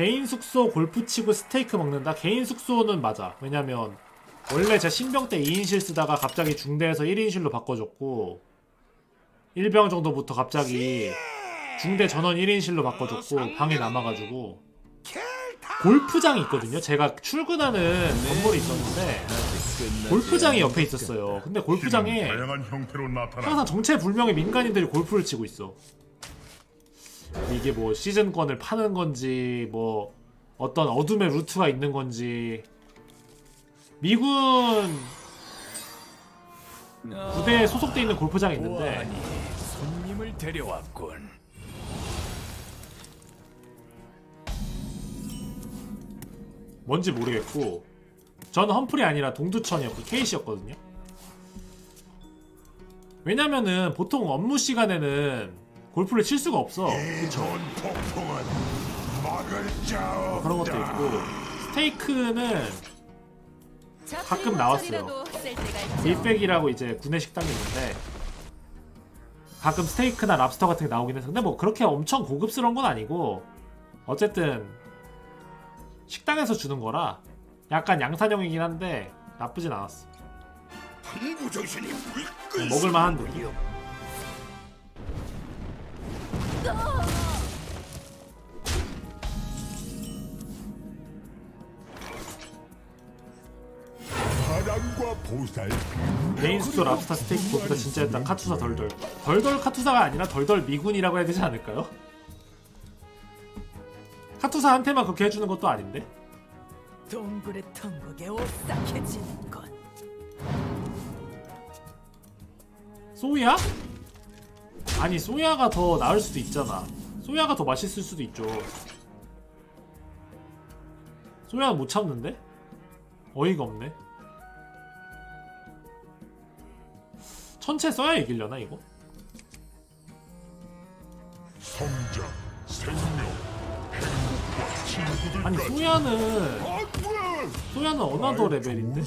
개인 숙소 골프 치고 스테이크 먹는다. 개인 숙소는 맞아. 왜냐면 원래 제 신병 때 2인실 쓰다가 갑자기 중대에서 1인실로 바꿔줬고 1병 정도부터 갑자기 중대 전원 1인실로 바꿔줬고 방에 남아가지고 골프장이 있거든요. 제가 출근하는 건물이 있었는데 골프장이 옆에 있었어요. 근데 골프장에 항상 정체불명의 민간인들이 골프를 치고 있어. 이게 뭐 시즌권을 파는 건지 뭐 어떤 어둠의 루트가 있는 건지 미군 부대에 소속돼 있는 골프장이 있는데 손님을 데려왔군. 뭔지 모르겠고 저는 험플이 아니라 동두천이었고 케이시였거든요. 왜냐면은 보통 업무 시간에는 골프를 칠 수가 없어. 그쵸? 자 그런 것도 있고 스테이크는 가끔 나왔어요. 빌백이라고 이제 구내 식당이 있는데 가끔 스테이크나 랍스터 같은 게 나오긴 해서 근데 뭐 그렇게 엄청 고급스러운 건 아니고 어쨌든 식당에서 주는 거라 약간 양산형이긴 한데 나쁘진 않았어 풍부 정신이 물끓 먹을만 한데 사랑과 보살 메인 숙소 랍스터 스테이크 보다 진짜 일단 카투사 덜덜 덜덜 카투사가 아니라 덜덜 미군이라고 해야 되지 않을까요? 카투사한테만 그렇게 해주는 것도 아닌데 동굴의 통곡에 오싹해지는 것. 소야? 아니 소야가 더 나을 수도 있잖아. 소야가 더 맛있을 수도 있죠. 소야는 못 참는데? 어이가 없네. 천체 써야 이기려나 이거? 성장 생명 아니 소야는 소야는 어나더 레벨인데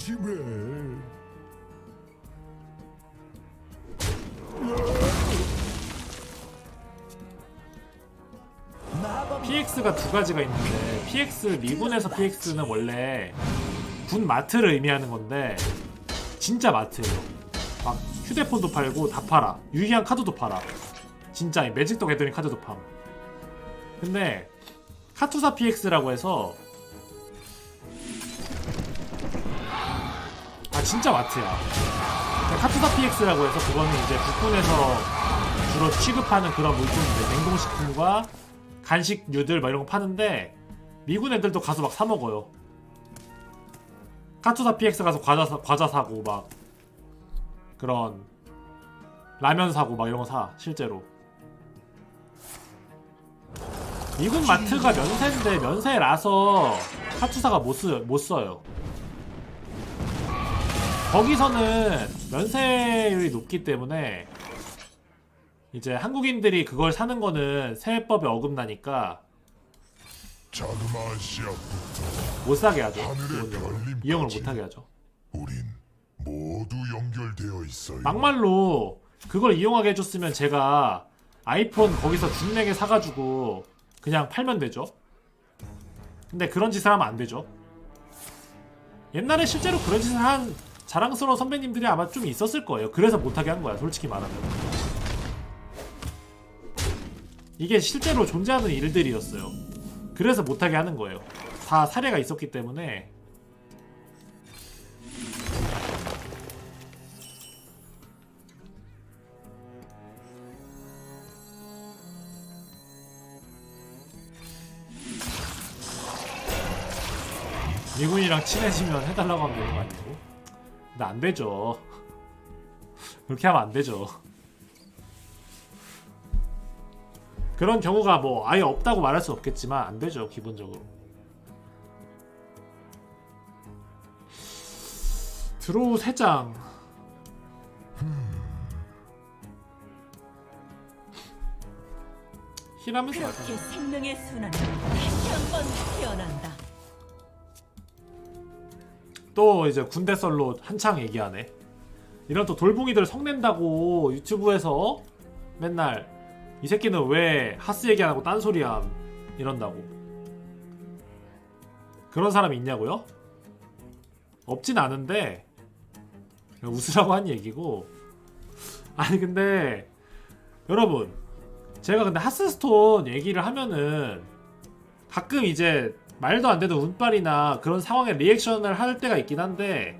PX가 두 가지가 있는데 PX 미군에서 PX는 원래 군 마트를 의미하는 건데 진짜 마트예요. 막 휴대폰도 팔고 다 팔아. 유희한 카드도 팔아. 진짜 이 매직더 게더링 카드도 팜. 근데 카투사 PX라고 해서 아 진짜 마트야. 근데 카투사 PX라고 해서 그거는 이제 국군에서 주로 취급하는 그런 물품인데 냉동식품과 간식류들 막 이런 거 파는데 미군 애들도 가서 막 사 먹어요. 카투사 PX 가서 과자 사, 과자 사고 막 그런 라면 사고 막 이런 거 사 실제로. 미군 마트가 면세인데 면세라서 카투사가 못, 쓰, 못 써요. 거기서는 면세율이 높기 때문에 이제 한국인들이 그걸 사는 거는 세법에 어긋나니까 못 사게 하죠. 기본적으로. 이용을 못 하게 하죠. 우린 모두 연결되어 있어요 막말로 그걸 이용하게 해줬으면 제가 아이폰 거기서 준내게 사가지고 그냥 팔면 되죠. 근데 그런 짓을 하면 안 되죠. 옛날에 실제로 그런 짓을 한 자랑스러운 선배님들이 아마 좀 있었을 거예요. 그래서 못하게 한 거야, 솔직히 말하면. 이게 실제로 존재하는 일들이었어요. 그래서 못하게 하는 거예요. 다 사례가 있었기 때문에 미군이랑 친해지면 해달라고 하면 되는 거 아니고? 근데 안 되죠. 그렇게 하면 안 되죠. 그런 경우가 뭐 아예 없다고 말할 수 없겠지만 안 되죠 기본적으로. 드로우 3장 힐하면서 그렇게. 생명의 순환은 다시 한번 태어난다. 또 이제 군대 썰로 한창 얘기하네. 이런 또 돌붕이들 성낸다고 유튜브에서 맨날 이 새끼는 왜 하스 얘기 안 하고 딴 소리함 이런다고. 그런 사람이 있냐고요? 없진 않은데 웃으라고 한 얘기고 아니 근데 여러분 제가 근데 하스스톤 얘기를 하면은 가끔 이제 말도 안 되는 운빨이나 그런 상황에 리액션을 할 때가 있긴 한데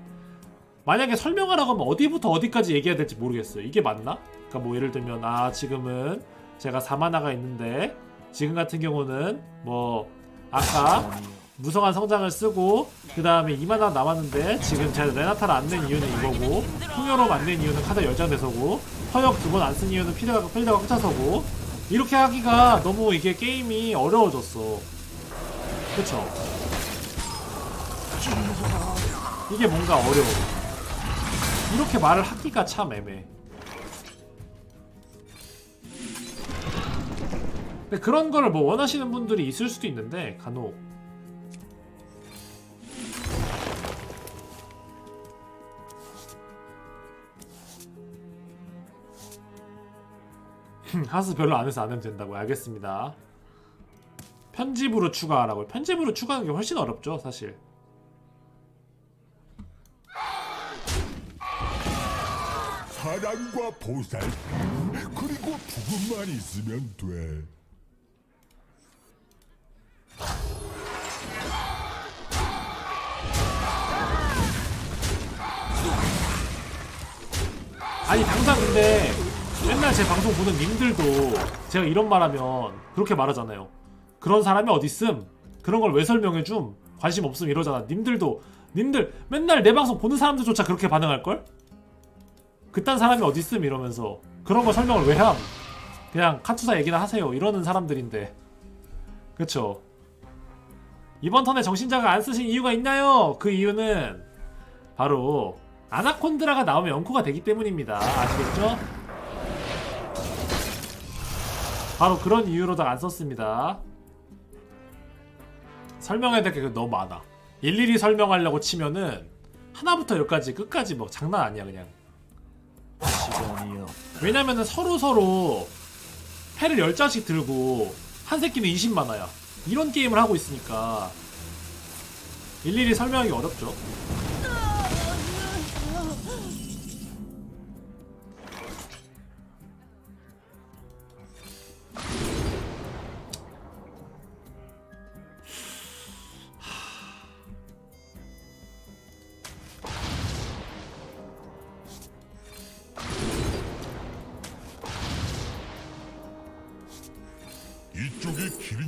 만약에 설명하라고 하면 어디부터 어디까지 얘기해야 될지 모르겠어요. 이게 맞나? 그러니까 뭐 예를 들면 아 지금은 제가 4만화가 있는데 지금 같은 경우는 뭐 아까 무성한 성장을 쓰고 그 다음에 2만화 남았는데 지금 제가 레나타를 안 낸 이유는 이거고 풍요로움 안낸 이유는 카드 10장 돼서고 허역 두 번 안 쓴 이유는 필드가, 필드가 꽉 차서고 이렇게 하기가 너무 이게 게임이 어려워졌어. 그쵸? 이게 뭔가 어려워. 이렇게 말을 하기가 참 애매해 근데 그런 거를 뭐 원하시는 분들이 있을 수도 있는데 간혹. 하스 별로 안 해서 안 하면 된다고 알겠습니다. 편집으로 추가하라고요 편집으로 추가하는 게 훨씬 어렵죠 사실. 사랑과 보살 그리고 부분만 있으면 돼. 아니 당장 근데 맨날 제 방송 보는 님들도 제가 이런 말하면 그렇게 말하잖아요. 그런 사람이 어딨음? 그런 걸 왜 설명해 줌? 관심 없음 이러잖아. 님들도 님들 맨날 내 방송 보는 사람들조차 그렇게 반응할 걸? 그딴 사람이 어딨음 이러면서 그런 거 설명을 왜 함? 그냥 카투사 얘기나 하세요 이러는 사람들인데 그쵸? 이번 턴에 정신자가 안 쓰신 이유가 있나요? 그 이유는 바로 아나콘드라가 나오면 연코가 되기 때문입니다. 아시겠죠? 바로 그런 이유로다가 안 썼습니다. 설명해야 될 게 너무 많아. 일일이 설명하려고 치면은 하나부터 열까지 끝까지 뭐 장난 아니야 그냥. 시간이요. 왜냐면은 서로 서로 패를 10장씩 들고 한 새끼는 20만화야. 이런 게임을 하고 있으니까 일일이 설명하기 어렵죠.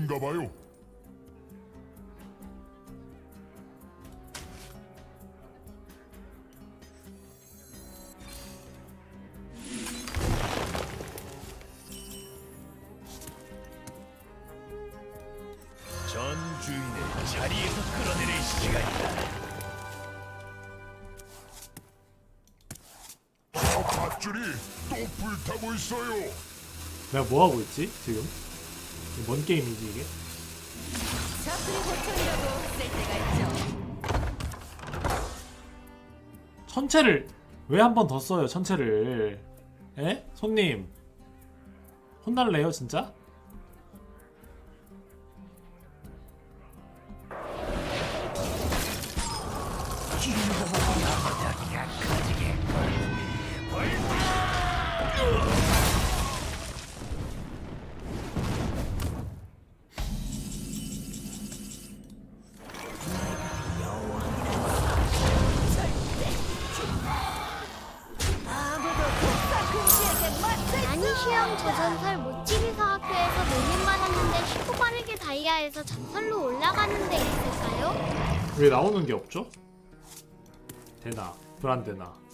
길인가 봐요. 전 주인을 자리에서 끌어내릴 시간이다. 저 밧줄이 또 불타고 있어요. 내가 뭐 하고 있지 지금? 뭔 게임이지 이게? 천체를 왜 한 번 더 써요 천체를? 에? 손님 혼날래요 진짜? 없죠? 되나 불안되나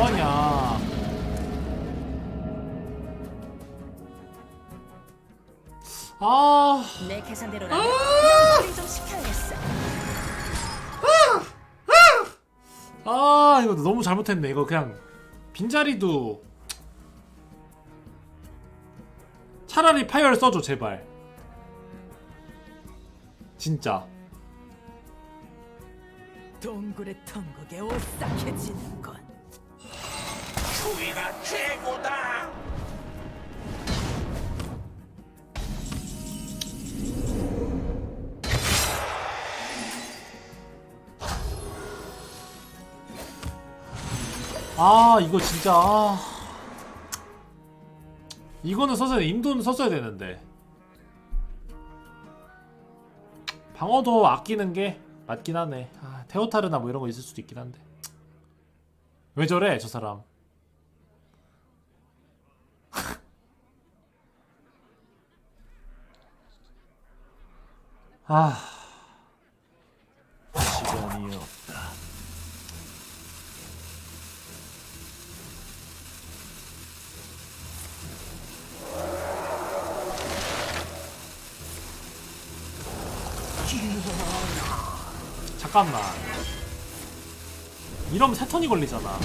뭐하냐. 아. 내 계산대로라면 좀 시켜야겠어. 아! 이거 너무 잘못했네. 이거 그냥 빈자리도 차라리 파열 써줘 제발. 진짜. 동굴의 텅국에 오싹해지는군. 추위가 최고다. 아 이거 진짜 아. 이거는 썼어야 돼 인도는 썼어야 되는데 방어도 아끼는 게 맞긴 하네 아, 테오타르나 뭐 이런 거 있을 수도 있긴 한데 왜 저래 저 사람 아. 시간이 없다. 잠깐만. 이러면 세 턴이 걸리잖아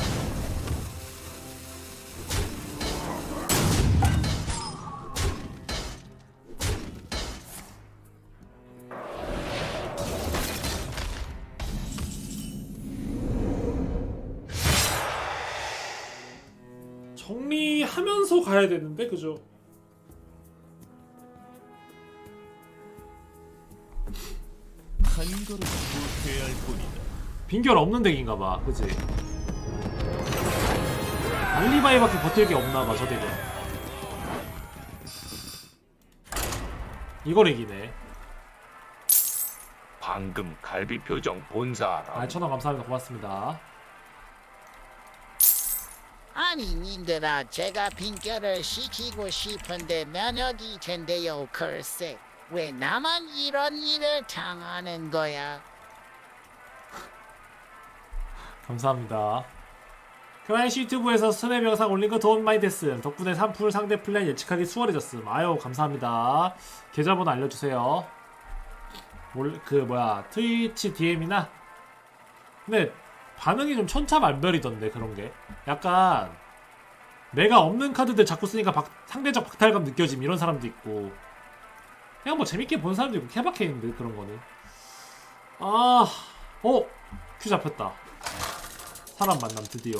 정리하면서 가야 되는데 그죠? 한 걸음 후퇴할 뿐이다. 빈결 없는 덱인가 봐, 그지? 알리바이밖에 버틸 게 없나 봐, 저 덱은. 이걸 이기네. 방금 갈비 표정 본 사람 아, 천원 감사합니다. 고맙습니다. 님들아 제가 빈결을 시키고 싶은데 면역이 된대요 글쎄 왜 나만 이런 일을 당하는 거야 감사합니다. 크라이시 유튜브에서 스냅 영상 올린 거 도움 많이 됐음. 덕분에 3풀 상대 플레이 예측하기 수월해졌음. 아유, 감사합니다. 계좌번호 알려주세요. 올, 그, 뭐야, 트위치 DM이나? 근데, 반응이 좀 천차만별이던데, 그런 게. 약간, 내가 없는 카드들 자꾸 쓰니까 박- 상대적 박탈감 느껴짐, 이런 사람도 있고. 그냥 뭐 재밌게 본 사람도 있고, 케바케인데, 그런 거는. 아, 어? 큐 잡혔다. 사람 만남 드디어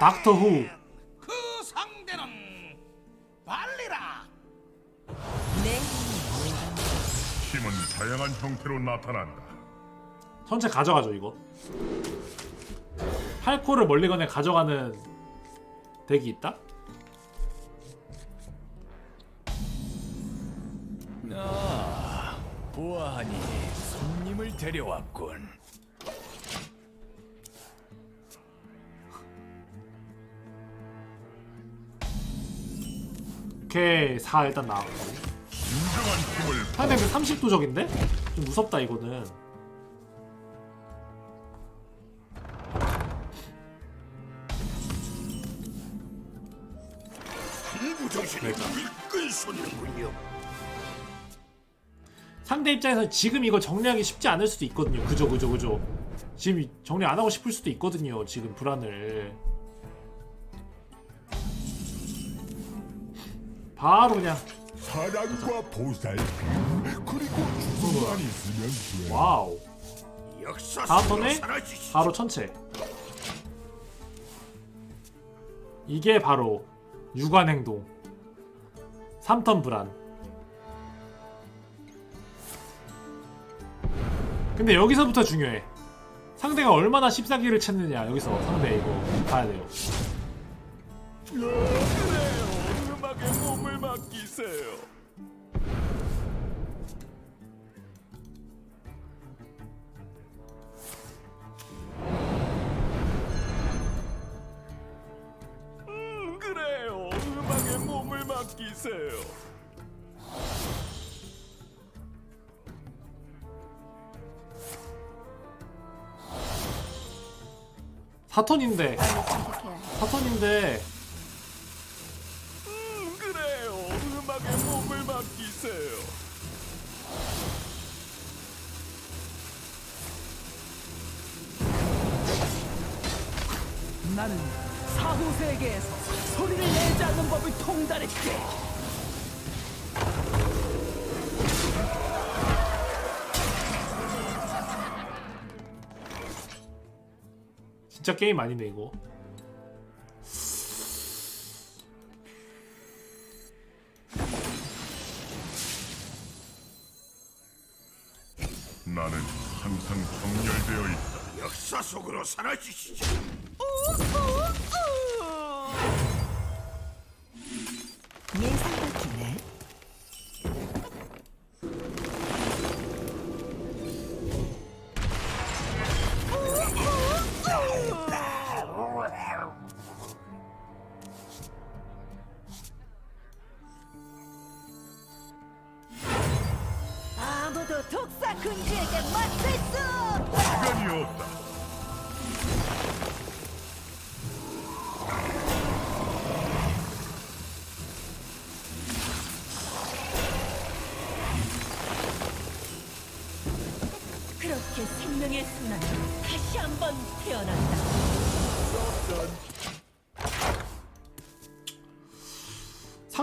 닥터 후 그 상대는 발리라. 내 힘은 다양한 형태로 나타난다. 전체 가져가죠 이거 팔코를 멀리건에 가져가는 덱이 있다? 아, 보아하니 손님을 데려왔군. 오케이 4 일단 나왔고 힘을 상대 그 30도적인데? 좀 무섭다 이거는 상대 입장에서 지금 이거 정리하기 쉽지 않을 수도 있거든요 그죠 그죠 그죠 지금 정리 안 하고 싶을 수도 있거든요 지금 불안을 바로 그냥 사랑과 보살핌 그리고 죽음만 있으면 돼. 와우 다음 턴에. 바로 천체. 이게 바로 유관 행동. 3턴 불안. 근데 여기서부터 중요해. 상대가 얼마나 씹사기를 찾느냐. 여기서 상대 이거 봐야 돼요. 맡기세요. 음, 그래요. 음악에 몸을 맡기세요. 4턴인데 빨리 선택해야 해. 4턴인데 음, 그래요. 음악에 몸을 맡기세요. 나는 사후 세계에서 소리를 내지 않는 법을 통달했지. 진짜 게임 아니네 이거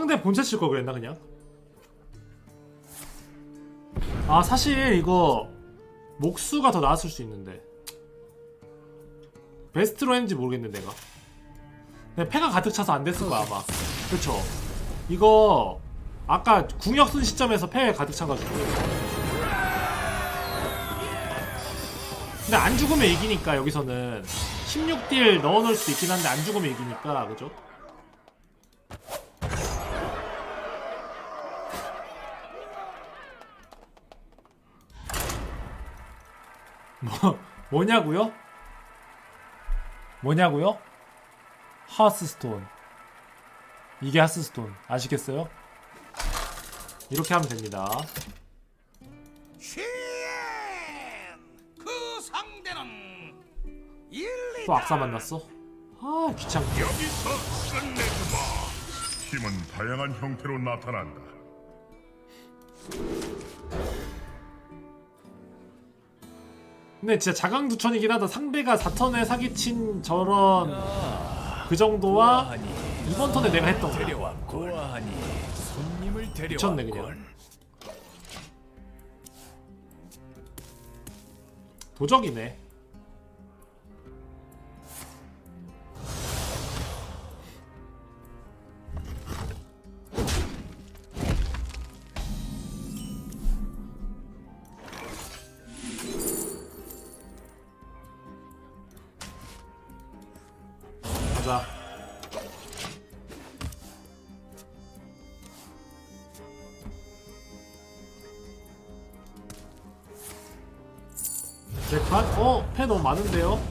상대 본체 칠 걸 그랬나 그냥? 아 사실 이거 목수가 더 나았을 수 있는데. 베스트로 했는지 모르겠는데 내가. 근데 패가 가득 차서 안 됐을 거야 아마. 그쵸. 이거 아까 궁역 쓴 시점에서 패 가득 차가지고. 근데 안 죽으면 이기니까 여기서는. 16딜 넣어놓을 수도 있긴 한데 안 죽으면 이기니까 그죠? 뭐 뭐냐고요? 뭐냐고요? 하스스톤 이게 하스스톤 아시겠어요? 이렇게 하면 됩니다. 그 상대는 또 악사 만났어? 아 귀찮게. 여기서 끝내주마. 힘은 다양한 형태로 나타난다. 근데 진짜 자강두천이긴 하다. 상대가 4턴에 사기친 저런 그 정도와 이번 턴에 내가 했던 거. 데려왔고 하니 손님을 미쳤네 데려왔군. 그냥. 도적이네. 너무 많은데요?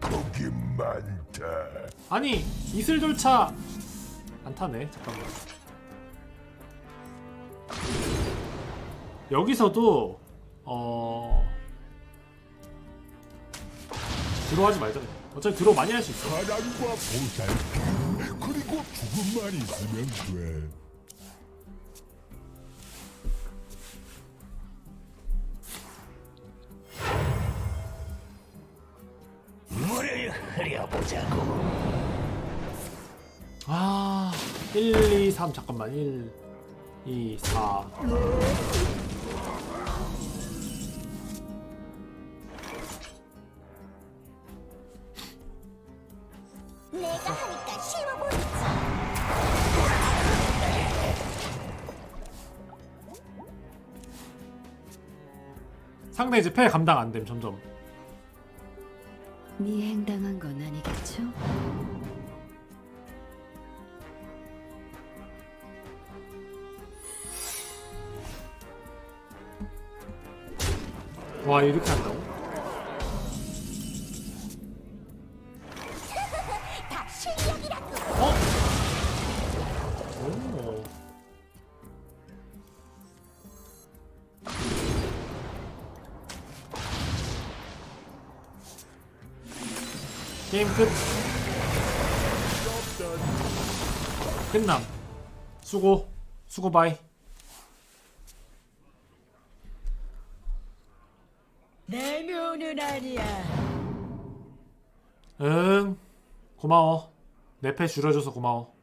거기 많다. 아니 이슬돌차 안 타네 잠깐만 여기서도 어 들어하지 말자. 어차피 들어 많이 할 수 있어 사랑과 보살핌 그리고 죽음만 있으면 돼. 물을 흐려보자고. 아 1, 2, 3 잠깐만 1, 2, 4 내가 하니까 쉬워 보이지. 상대 이제 패 감당 안됨 점점 미행당한 건 아니겠죠? 와 이렇게 한다고? 끝. 끝남. 수고. 수고 바이. 내면은 아니야. 응. 고마워. 내 패 줄여줘서 고마워.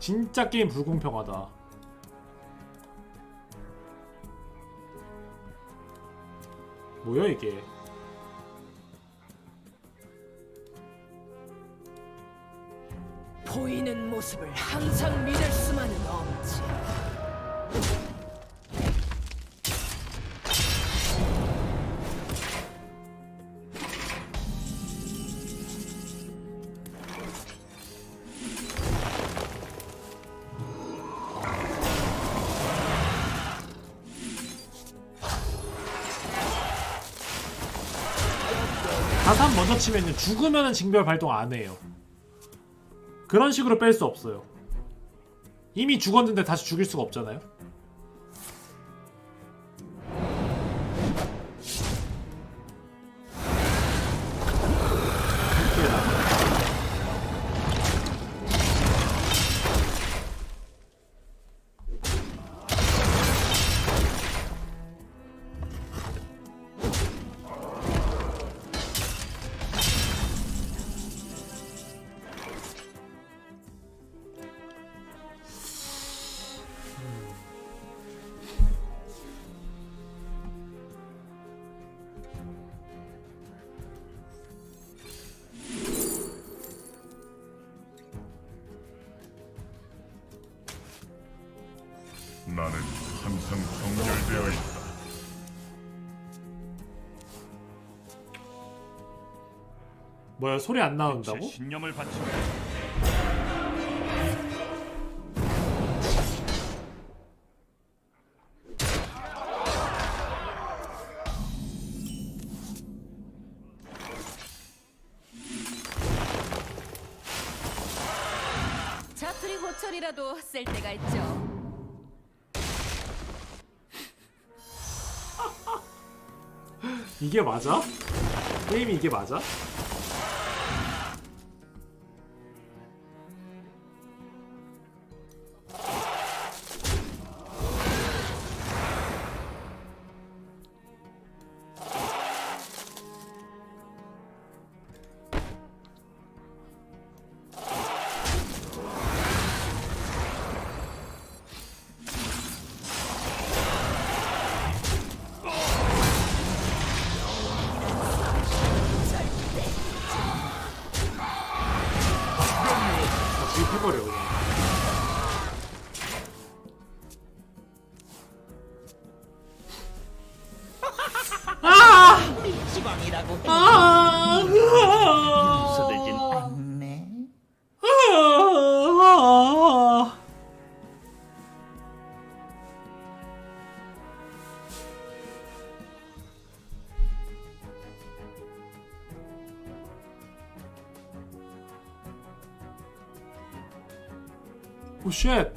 진짜 게임 불공평하다. 뭐야 이게? 보이는 모습을 항상 믿을 자산 먼저 치면 죽으면 징벌 발동 안 해요. 그런 식으로 뺄 수 없어요. 이미 죽었는데 다시 죽일 수가 없잖아요. 뭐야 소리 안 나온다고? 신념을 바치고 자투리 호철이라도 쓸 때가 있죠. 이게 맞아? 게임이 이게 맞아? 오 쉣.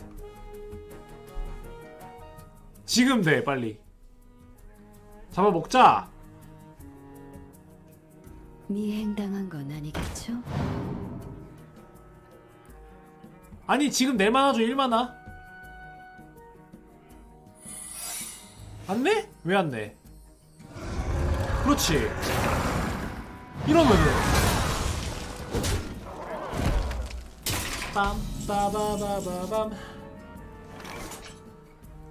지금 돼 빨리. 잡아 먹자. 미행당한 건 아니겠죠? 아니 지금 낼 만하죠 1만화 안 내? 왜 안 내? 그렇지 이러면은 빰 빠바바바밤.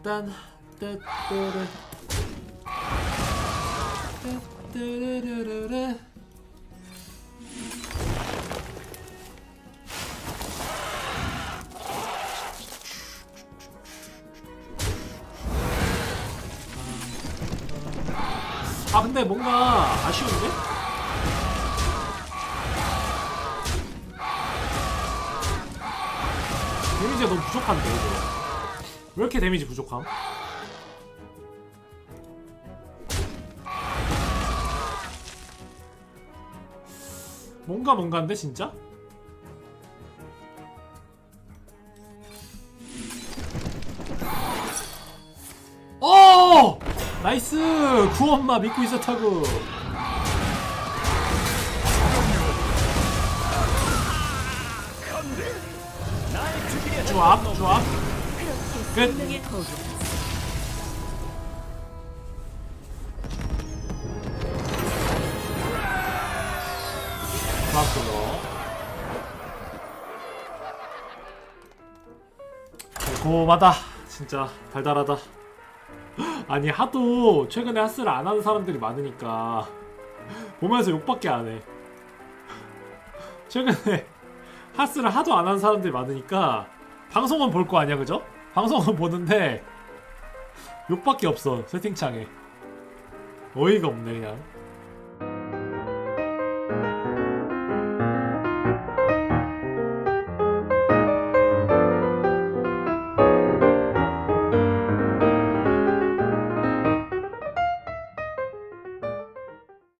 딴 뜨뜨르 뜨뜨르르르 아 근데 뭔가 아쉬운데? 너무 부족한데 이거 왜 이렇게 데미지 부족함? 뭔가 뭔가인데 진짜? 오! 나이스! 구엄마 믿고 있었다고 조합 조합. 끝. 고맙고요 달콤하다. 진짜 달달하다. 아니 하도 최근에 하스를 안 하는 사람들이 많으니까 보면서 욕밖에 안해. 최근에 하스를 하도 안 하는 사람들이 많으니까 방송은 볼 거 아니야 그죠? 방송은 보는데 욕밖에 없어 채팅창에 어이가 없네 그냥